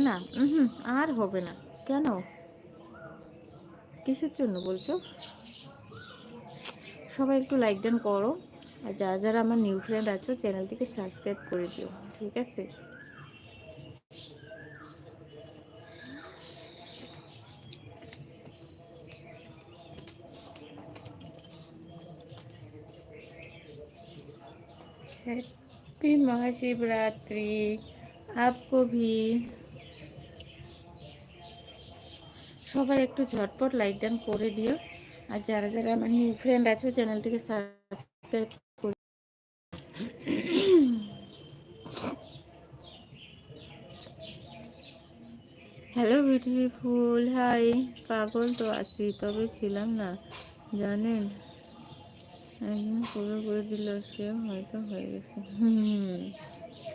না হুম আর হবে না কেন কিসের জন্য বলছো সবাই একটু লাইক ডান করো আর যারা যারা আমার নিউ ফ্রেন্ড আছো চ্যানেলটিকে সাবস্ক্রাইব করে দিও ঠিক আছে हैप्पी महाशिवरात्रि आपको भी সবাই একটু ঝটপট লাইক ডান করে দিও। আর যারা যারা আমার নিউ ফ্রেন্ড আছো চ্যানেলটিকে সাবস্ক্রাইব করে হ্যালো বিউটিফুল হাই পাগল তো আছি, তবে ছিলাম না, জানেন? একজন পুরো করে দিল সে হয়তো হয়ে গেছে।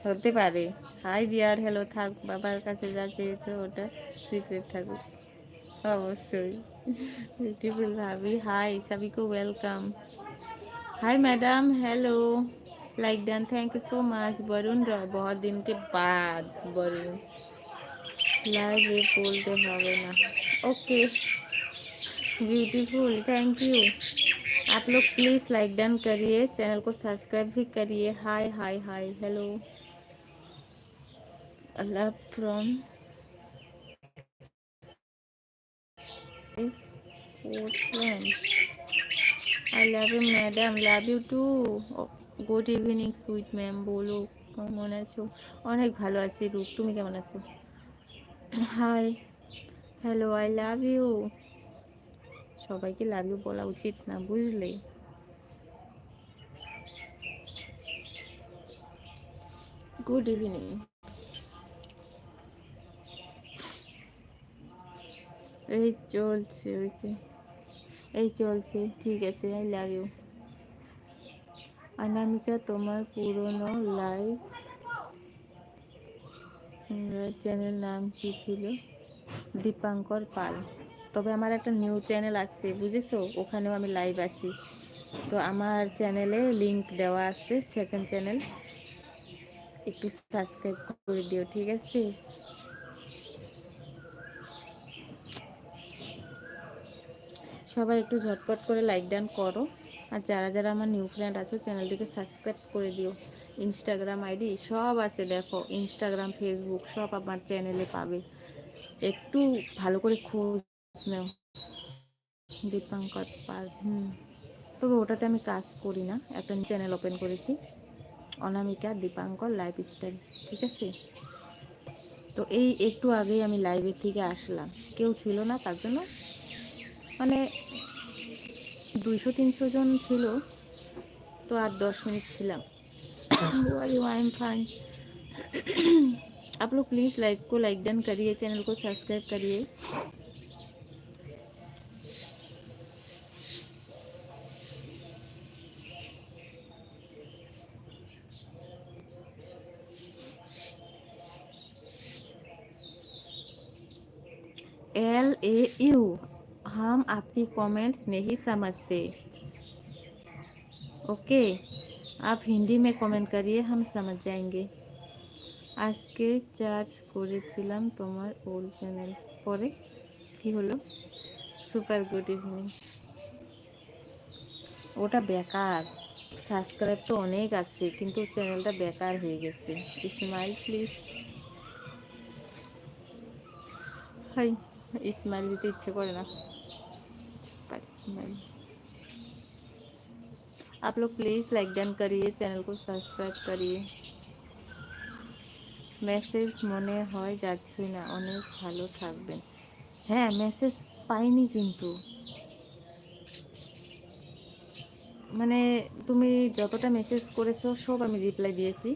হতে পারে। হাই ডিয়ার হ্যালো থাক, বাবার কাছে যা চেয়েছো, ওটা সিক্রেট থাকুক। অবশ্যই বিউটিফুল ভাবি high সবিকো welcome hi madam hello like done thank you so much Varun Roy बहुत दिन के बाद वरुण लाइव ये बोलते হবে না ओके ब्यूटीफुल थैंक यू आप लोग प्लीज़ लाइक डन करिए चैनल को सब्सक्राइब भी करिए hi hi hi hello Allah from इस I love you madam love you too good evening sweet ma'am বলো কেমন আছো? অনেক ভালো আছি, রূপ। তুমি কেমন আছো? Hi hello I love you সবাইকে লাভ ইউ বলা উচিত না, বুঝলে? গুড ইভিনিং এই চলছে ওইকে এই চলছে, ঠিক আছে আই লাভ ইউ অনামিকা, তোমার পুরনো লাইভ চ্যানেল নাম কি ছিল? দীপাঙ্কর পাল। তবে আমার একটা নিউ চ্যানেল আছে বুঝেছ? ওখানেও আমি লাইভ আসি। তো আমার চ্যানেলে লিংক দেওয়া আছে সেকেন্ড চ্যানেল একটু সাবস্ক্রাইব করে দিও, ঠিক আছে? সবাই একটু ঝটপট করে লাইক ডান করো। আর যারা যারা আমার নিউ ফ্রেন্ড আছো, চ্যানেলটিকে সাবস্ক্রাইব করে দিও। ইনস্টাগ্রাম আইডি সব আছে দেখো। ইনস্টাগ্রাম ফেসবুক সব আমার চ্যানেলে পাবে। একটু ভালো করে খোঁজ নেও। দীপাঙ্কর পাল, হুম। তবে ওটাতে আমি কাজ করি না। একটা চ্যানেল ওপেন করেছি। অনামিকা দীপাঙ্কর লাইফ স্টাইল ঠিক আছে? তো এই একটু আগেই আমি লাইভের থেকে আসলাম। কেউ ছিল না তার জন্য মানে দুইশো তিনশো জন ছিল তো আর দশ মিনিট ছিলাম आई एम फाइन आप लोग प्लीज़ लाइक को लाइक डन करिए चैनल को सब्सक्राइब करिए एल ए यू हम आपकी कमेंट नहीं समझते ओके आप हिंदी में कमेंट करिए हम समझ जाएंगे আজকে চার্জ করেছিলাম তোমার ওল্ড চ্যানেল পরে কি হলো সুপার গুড ইভিনিং ওটা বেকার সাবস্ক্রাইব তো অনেক আছে কিন্তু চ্যানেলটা বেকার হয়ে গেছে স্মাইল প্লিজ হাই স্মাইল দিতে ইচ্ছে করে না स्माइल आप लोग प्लीज़ लाइक डन करिए चैनल को সাবস্ক্রাইব করিয়ে মেসেজ মনে হয় যাচ্ছে না অনেক ভালো থাকবেন হ্যাঁ মেসেজ পাইনি কিন্তু মানে তুমি যতটা মেসেজ করেছো সব আমি রিপ্লাই দিয়েছি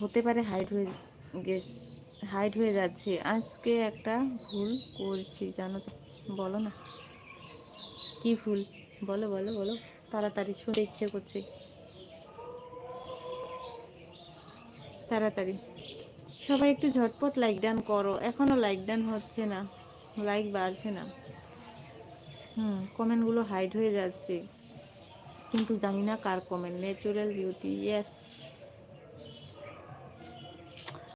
হতে পারে হাইড হয়ে গেস হাইড হয়ে যাচ্ছে আজকে একটা ভুল করছি জানো বলো না কি ফুল বলো বলো বলো। তাড়াতাড়ি শুনতে ইচ্ছে করছে। তাড়াতাড়ি। সবাই একটু ঝটপট লাইক ডান করো। এখনও লাইক ডান হচ্ছে না। লাইক বাড়ছে না। হুম কমেন্টগুলো হাইড হয়ে যাচ্ছে। কিন্তু জানি না কার কমেন্ট ন্যাচুরাল বিউটি ইয়েস